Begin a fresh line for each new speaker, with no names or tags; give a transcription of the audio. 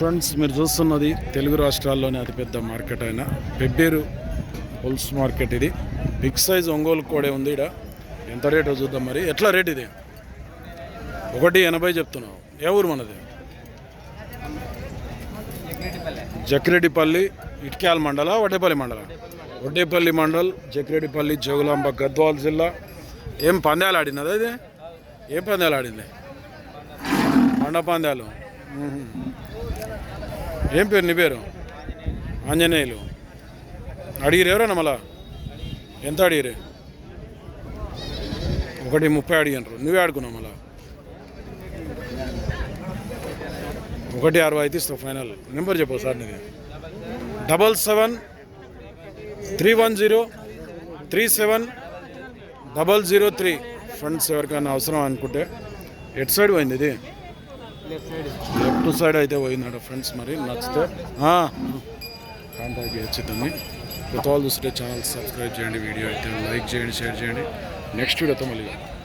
Friends మీరు చూస్తున్నది తెలుగు రాష్ట్రాల్లోనే అతిపెద్ద మార్కెట్ అయిన పెబ్బేరు హోల్స్ మార్కెట్ ఇది. బిగ్ సైజ్ ఒంగోలు కోడే ఉంది ఇక్కడ ఎంత రేటు చూద్దాం మరి. ఎట్లా రేట్ ఇది? ఒకటి ఎనభై చెప్తున్నావు. ఏ ఊరు మనది? జక్రెడ్డిపల్లి ఇట్క్యాల మండల వడ్డేపల్లి మండల? వడ్డేపల్లి మండల్ జక్రెడ్డిపల్లి జోగులాంబ గద్వాల్ జిల్లా. ఏం పందాలు ఆడినదా ఇది? ఏం పందాలు ఆడింది? మండపందాలు? ఏం పేరు నీ పేరు? ఆంజనేయులు. అడిగిరు ఎవరన్నా మళ్ళా? ఎంత అడిగిరు? ఒకటి ముప్పై అడిగినారు. నువ్వే ఆడుకున్నావు మళ్ళా? ఒకటి అరవై అయితే ఇస్తావు ఫైనల్. నెంబర్ చెప్పు సార్ నీది. Double seven three one zero three seven double zero three. Friends ఎవరికైనా అవసరం అనుకుంటే ఎట్ సైడ్ పోయింది ఇది? లెఫ్ట్ సైడ్ అయితే పోయినాడు ఫ్రెండ్స్ మరి నచ్చితే. కాంటాక్ట్ చేయొచ్చు దాన్ని కొత్త వాళ్ళు చూస్తే ఛానల్ సబ్స్క్రైబ్ చేయండి వీడియో అయితే లైక్ చేయండి షేర్ చేయండి. నెక్స్ట్ వీడియోతో మళ్ళీ